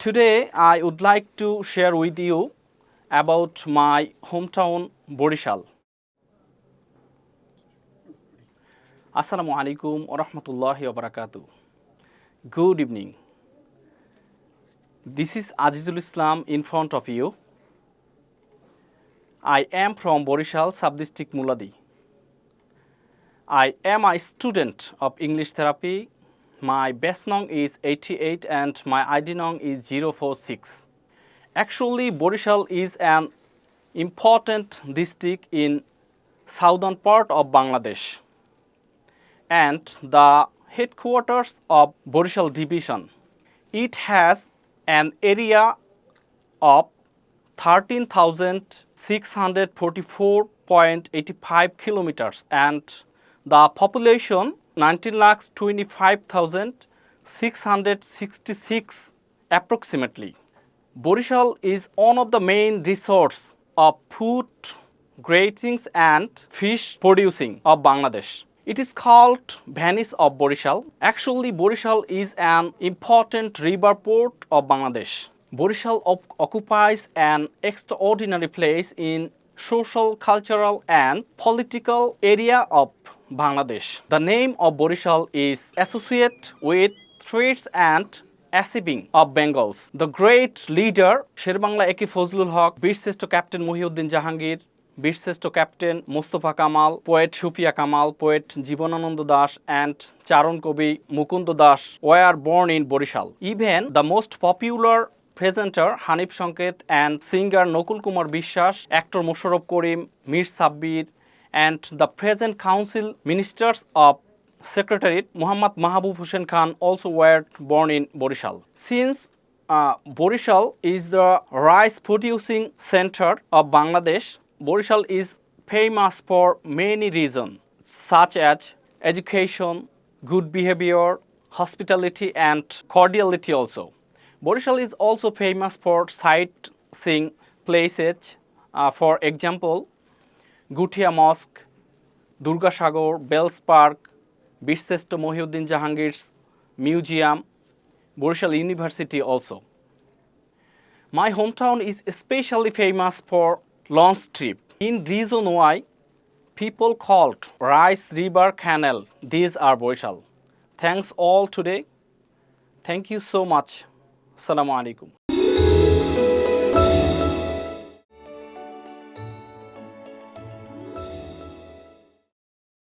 Today I would like to share with you about my hometown Borishal. Assalamu alaikum wa rahmatullahi wa barakatuh. Good evening. This is Azizul Islam in front of you. I am from Borishal sub-district Muladi. I am a student of English therapy My best nong is 88 and my ID nong is 046. Actually, Borishal is an important district in southern part of Bangladesh and the headquarters of Borishal division. It has an area of 13,644.85 kilometers and the population nineteen lakhs twenty five thousand six hundred sixty six approximately Barishal is one of the main resource of food gratings and fish producing of Bangladesh. It is called Venice of Borishal. Actually, Borishal is an important river port of Bangladesh. Borishal occupies an extraordinary place in social, cultural and political area of Bangladesh the name of Barishal is associate with threats and escaping of Bengal's the great leader Sher e Bangla A K Fazlul Huq Birshreshtho captain Mohiuddin Jahangir Birshreshtho captain Mostafa Kamal poet Sufia Kamal poet Jibanananda Das and charan kabi Mukunda Das were born in Barishal even the most popular presenter Hanif Sanket and singer Nakul Kumar Biswas actor Mosharraf Karim Mir Sabbir and the present council ministers of secretariat Muhammad Mahabub Hussain Khan also were born in Borishal. Since uh, Borishal is the rice producing center of Bangladesh, Borishal is famous for many reasons such as education, good behavior, hospitality and cordiality also. Borishal is also famous for sightseeing places. Uh, for example, Guthia mosque Durgasagar Bell's park Birshreshtho Mohiuddin Jahangir museum Barishal university also my home town is specially famous for launch trip in reason why people called rice river canal these are Barishal thanks all today thank you so much আসসালামু আলাইকুম